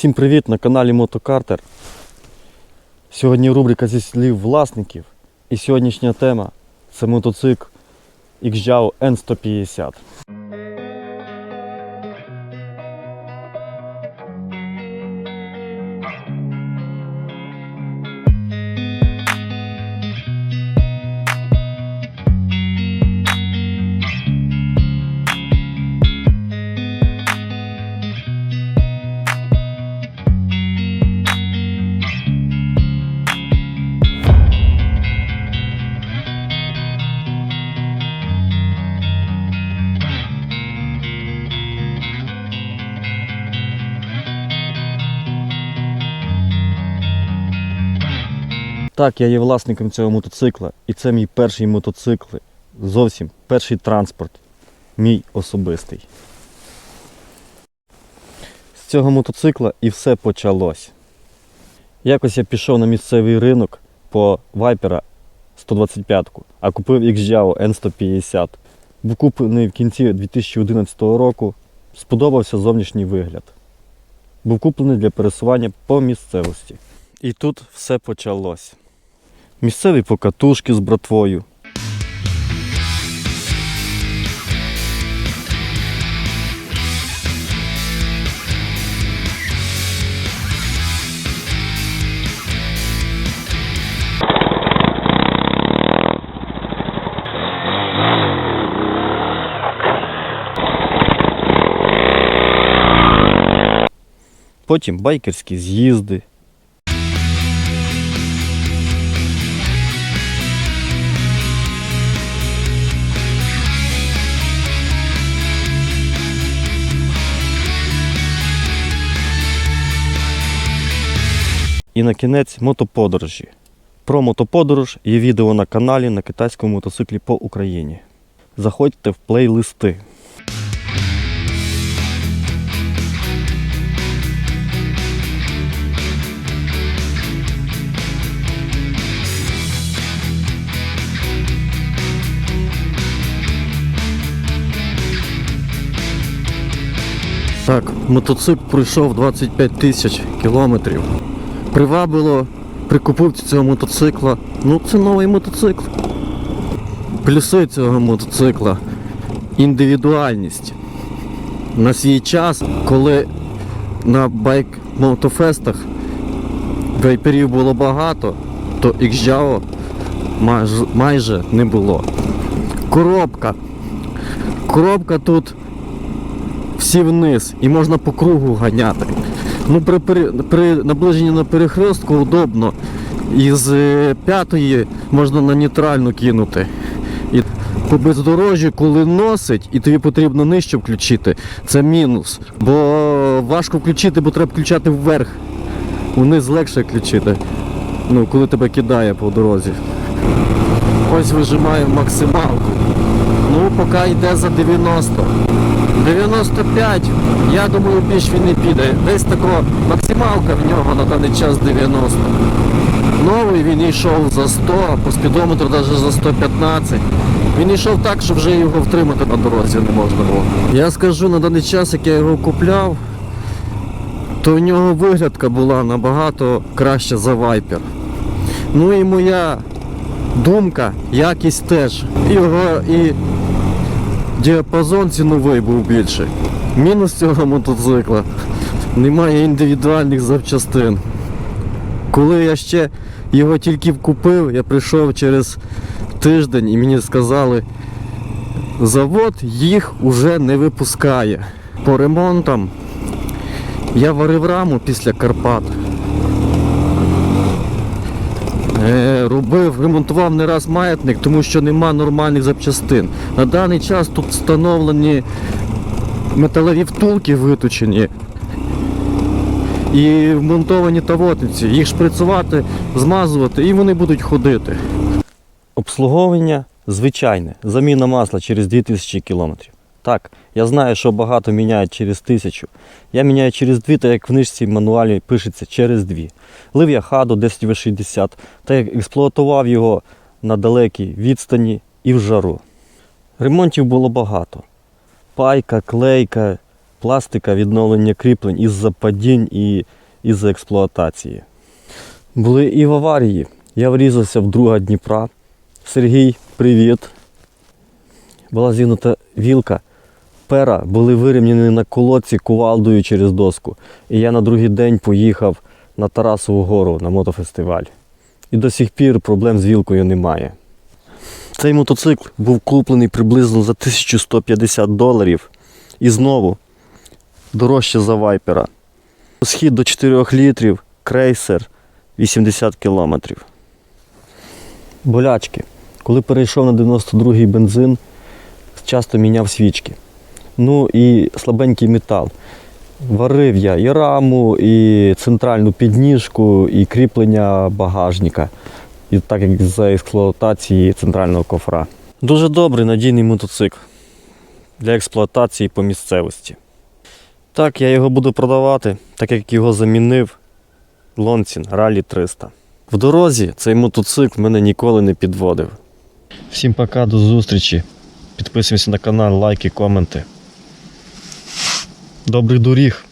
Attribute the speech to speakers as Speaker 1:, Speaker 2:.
Speaker 1: Всім привіт на каналі Мотокартер. Сьогодні рубрика зі слів власників. І сьогоднішня тема це мотоцикл XJAO N150. Так, я є власником цього мотоцикла, і це мій перший мотоцикл. Зовсім перший транспорт. Мій особистий. З цього мотоцикла і все почалось. Якось я пішов на місцевий ринок по Viper 125, а купив XJAO N150. Був куплений в кінці 2011 року. Сподобався зовнішній вигляд. Був куплений для пересування по місцевості. І тут все почалось. Місцеві покатушки з братвою. Потім байкерські з'їзди. І на кінець мотоподорожі. Про мотоподорож є відео на каналі на китайському мотоциклі по Україні. Заходьте в плейлисти. Так, мотоцикл пройшов 25 тисяч кілометрів. Привабило при купівці цього мотоцикла. Ну, це новий мотоцикл. Плюси цього мотоцикла. Індивідуальність. На свій час, коли на байк мотофестах вейперів було багато, то майже, майже не було. Коробка. Коробка тут всі вниз і можна по кругу ганяти. Ну, при, при наближенні на перехрестку удобно. Із е, п'ятої можна на нейтральну кинути. І по бездорожжю, коли носить, і тобі потрібно нижче включити, це мінус. Бо важко включити, бо треба включати вверх. Униз легше включити. Ну, коли тебе кидає по дорозі. Ось вижимаємо максималку. Ну, поки йде за 90. 95, я думаю, більш він не піде. Десь тако максималка в нього на даний час 90. Новий він йшов за 100, по спідометру навіть за 115. Він йшов так, що вже його втримати на дорозі не можна було. Я скажу на даний час, як я його купляв, то в нього виглядка була набагато краща за Viper. Ну і моя думка, якість теж. Його і діапазон ціновий був більший. Мінус цього мотоцикла. Немає індивідуальних запчастин. Коли я ще його тільки купив, я прийшов через тиждень і мені сказали, завод їх уже не випускає. По ремонтам я варив раму після Карпат. Робив, ремонтував не раз маятник, тому що нема нормальних запчастин. На даний час тут встановлені металеві втулки виточені і вмонтовані тавотниці. Їх шприцувати, змазувати і вони будуть ходити. Обслуговування звичайне. Заміна масла через 2000 км. Так, я знаю, що багато міняють через тисячу. Я міняю через дві, так як в книжці мануалі пишеться через дві. Лив я хаду 10В60, так як експлуатував його на далекій відстані і в жару. Ремонтів було багато. Пайка, клейка, пластика, відновлення кріплень із-за падінь і із-за експлуатації. Були і в аварії. Я врізався в друга Дніпра. Сергій, привіт. Була зігнута вілка. Пера були вирівняні на колодці кувалдою через доску. І я на другий день поїхав на Тарасову гору на мотофестиваль. І до сих пір проблем з вілкою немає. Цей мотоцикл був куплений приблизно за 1150 доларів. І знову дорожче за вайпера. Схід до 4 літрів, крейсер 80 кілометрів. Болячки. Коли перейшов на 92-й бензин, часто міняв свічки. Ну і слабенький метал. Варив я і раму, і центральну підніжку, і кріплення багажника. І так як за експлуатації центрального кофра. Дуже добрий надійний мотоцикл для експлуатації по місцевості. Так, я його буду продавати, так як його замінив Лонцін Rally 300. В дорозі цей мотоцикл мене ніколи не підводив. Всім пока, до зустрічі. Підписуємося на канал, лайки, коменти. Добрих доріг!